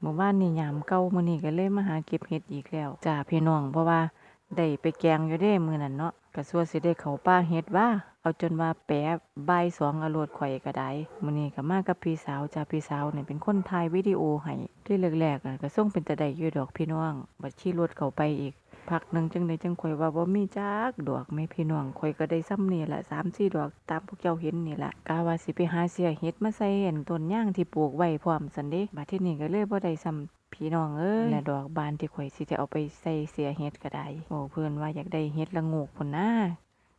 เมื่อวานนี่ยามเก่ามื้อนี้ก็เลยมาหาเก็บเห็ดอีกแล้วจ้าพี่น้องเพราะว่าได้ไปแกงอยู่เด้มื้อนั้นเนาะก็สัวสิได้เข้าป่าเฮ็ดว่า เอาจนว่าแปะบ่ายสองอโลดข่อยก็ได้มื้อนี้ก็มากับพี่สาวจ้าพี่สาวนี่เป็นคนถ่ายวิดีโอให้ ที่แรกๆอะก็ส่งเป็นตาได้อยู่ดอกพี่น้อง บัดขี่รถเข้าไปอีกพักหนึ่งจังไดจังข่อยว่าบ่มีจักดอกแม่พี่น้องข่อยก็ได้ซ้ำนี่แหล่ะ3-4ดอกตามพวกเจ้าเห็นนี่แหละกะว่าสิไปหาเสียเฮ็ดมาใส่อันต้นย่างที่ปลูกไว้พร้อมซั่นเด้บัดที่นี้ก็เลยบ่ได้ซ้ำพี่น้องเอ้ยและดอกบานที่ข่อยสิได้เอาไปใส่เสียเฮ็ดก็ได้โอ้เพิ่นว่าอยากได้เฮ็ดละโงกพุ่นนะ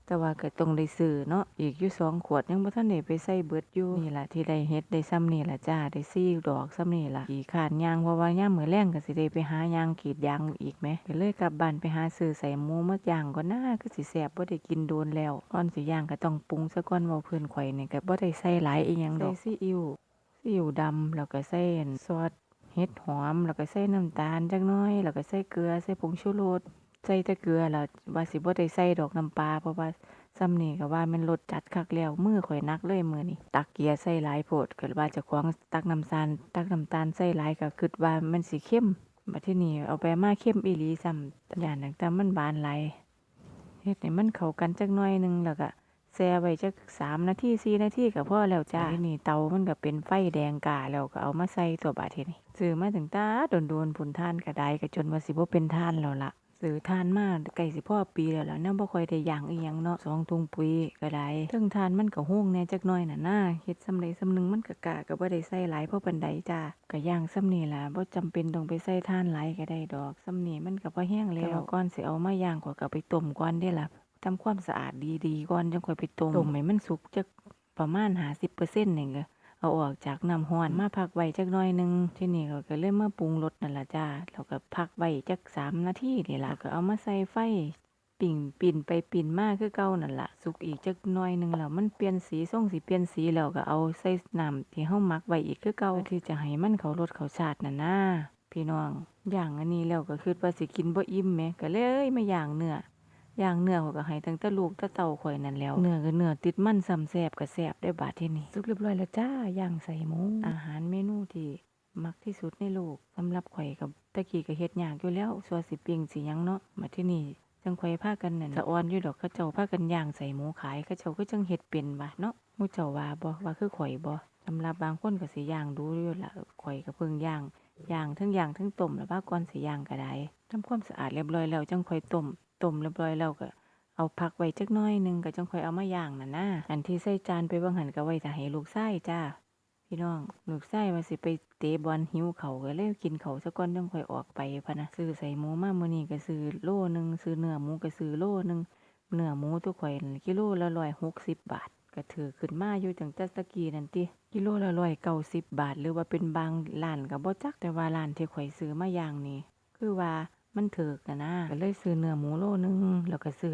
แต่ว่าก็ต้องได้ซื้อเนาะอีกอยู่สองขวดยังบ่ทันได้ไปใส่เบิดอยู่นี่ล่ะที่ได้เฮ็ดได้ซ้ำนี่ล่ะจ้าได้สี่ดอกซ้ำนี่ล่ะขี้คร้านย่างเพราะว่ายามมื้อแลงก็สิได้ไปหายางกรีดยางอีกแหมก็เลยกลับบ้านไปหาซื้อใส่หมูมาย่างก่อนนะคือสิแซ่บบ่ได้กินโดนแล้วก่อนสิย่างก็ต้องปรุงซะก่อนเว้าเพิ่นข่อยนี่ก็บ่ได้ใส่หลายอีหยังดอกใส่ซีอิ๊วซีอิ๊วดำแล้วก็ใส่อันซอสเห็ดหอมแล้วก็ใส่น้ำตาลจักหน่อย แล้วก็ใส่เกลือใส่ผงชูรส ใส่แต่เกลือแล้วว่าสิบ่ได้ใส่ดอกน้ำปลาเพราะว่าซ้ำนี่ก็ว่ามันรสจัดคักแล้วมือข่อยนักเลยมือนี่ตักเกียร์ใส่หลายโพดก็ว่าจะควงตักน้ำตาลตักน้ำตาลใส่หลายก็คิดว่ามันสิเข้มบัดทีนี้เอาไปมาเข้มอีหลีซ้ำอย่างนั้นแต่มันบานหลายเฮ็ดให้มันเข้ากันจักหน่อยหนึงแล้วก็แช่ไว้จักสามนาทีสี่นาทีก็พอแล้วจ้าทีนี้เตามันก็เป็นไฟแดงกาแล้วก็เอามาใส่ตัวบาดทีนี้ซื้อมาถึงตาโดนๆผุนท่านก็ได้ก็จนว่าสิบ่เป็นท่านแล้วล่ะ ซื้อทานมาใกล้สิพ่อปีแล้วล่ะเนาะบ่ค่อยได้ย่างอีหยังเนาะสองถุงปุ๋ยก็ได้เทิงทานมันก็โฮงแหน่จักหน่อยน่ะนะเฮ็ดซำใดซำหนึงมันก็กะก็บ่ได้ใส่หลายเพราะปานใดจ้าก็ย่างซำนี้ล่ะบ่จำเป็นต้องไปใส่ทานหลายก็ได้ดอกซำนี้มันก็พอแห้งแล้วก่อนสิเอามาย่างก็ก็ไปต้มก่อนเด้ล่ะทำความสะอาดดีๆก่อนจังค่อยไปต้มต้มให้มันสุกจักประมาณ50%นี่ก็ เอาออกจากน้ำห้อนมาพักไว้จักหน่อยหนึงที่นี่เขาก็เลยมาปรุงรสนั่นล่ะจ้าแล้วก็พักไว้จักสามนาทีนี่ล่ะก็เอามาใส่ไฟปิ่งปิ่นไปปิ่นมากคือเก่านั่นละสุกอีกจักน่อยหนึงแล้วมันเปลี่ยนสีส่งสีเปลี่ยนสีแล้วก็เอาใส่น้ำที่เฮาหมักไว้อีกคือเก่าที่จะให้มันเขารสเขาชาติน่ะนะพี่น้องอย่างอันนี้แล้วก็คิดว่าสิกินบ่อิ่มแหมก็เลยมาย่างเนื้อ ย่างเนื้อเขาก็ให้ตั้งแต่ลูกแต่เต่าข่อยนั่นแล้ว เนื้อก็เนื้อติดมันซ้ำแซ่บก็แซ่บได้บาดที่นี่สุกเรียบร้อยแล้วจ้าย่างใส่หมู อาหารเมนูที่มักที่สุดในโลกสำหรับข่อยกับตะกี้ก็เฮ็ดยากอยู่แล้วสัวสิปิ้งสิหยังเนาะมาที่นี่จังข่อยพากันนั่นสะออนอยู่ดอกเขาเจ้าพากันย่างใส่หมูขายเขาเจ้าก็จังเฮ็ดเป็นว่าเนาะหมู่เจ้าว่าบ่ว่าคือข่อยบ่สำหรับบางคนก็สิย่างดูอยู่ล่ะข่อยก็เพิ่งย่างย่างทั้งย่างทั้งต้มแล้วว่าก่อนสิย่างก็ได้ทำความสะอาดเรียบร้อยแล้วจังค่อยต้ม ต้มเรียบร้อยแล้วก็เอาพักไว้จักน้อยหนึงก็จังค่อยเอามาย่างน่ะนะอันที่ใส่จานไปบางหันก็ไว้จะให้ลูกชายจ้าพี่น้องลูกชายว่าสิไปเตะบอลหิวเขาก็เลยกินเขาวซะก่อนจังค่อยออกไปพะนะซื้อใส่หมูมามื้อนี้ก็ซื้อโลหนึงซื้อเนื้อหมูก็ซื้อโลหนึงเนื้อหมูตัวข่อยกิโลละ160 บาทก็ถือขึ้นมาอยู่จังแต่ตะกี้นั่นติกิโลละ190บาท หรือว่าเป็นบางร้านก็บ่จักแต่ว่าร้านที่ข่อยซื้อมาอย่างนี้คือว่า มันถูกนะนะก็เลยซื้อเนื้อหมูโลหนึงแล้วก็ซื้อ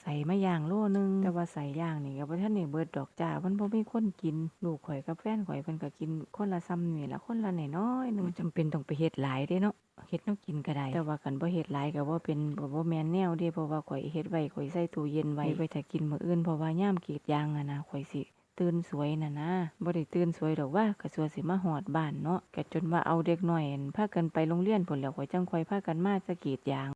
ใส่มาย่างโลนึง แต่ว่าใส่ย่างนี่ก็บ่ทันได้เบิดดอกจ้ามันบ่มีคนกิน ลูกข่อยกับแฟนข่อยเพิ่นก็กินคนละซ้ำนี่ละคนละน้อยๆหนึงจำเป็นต้องไปเฮ็ดหลายเด้เนาะเฮ็ดแนวกินก็ได้ แต่ว่าคันบ่เฮ็ดหลายก็บ่เป็นบ่บ่แม่นแนวเด้เพราะว่าข่อยเฮ็ดไว้ข่อยใส่ตู้เย็นไว้ไว้ถ้ากินมื้ออื่นเพราะว่ายามกรีดยางอะนะข่อยสิ ตื่นสวยน่ะนะบ่ได้ตื่นสวยดอกว่ากะสัวสิมาฮอดบ้านเนาะกะจนว่าเอาเด็กน้อยอั่นพากันไปโรงเรียนพุ่นแล้วข่อยจังค่อยพากันมาสะกรีดยาง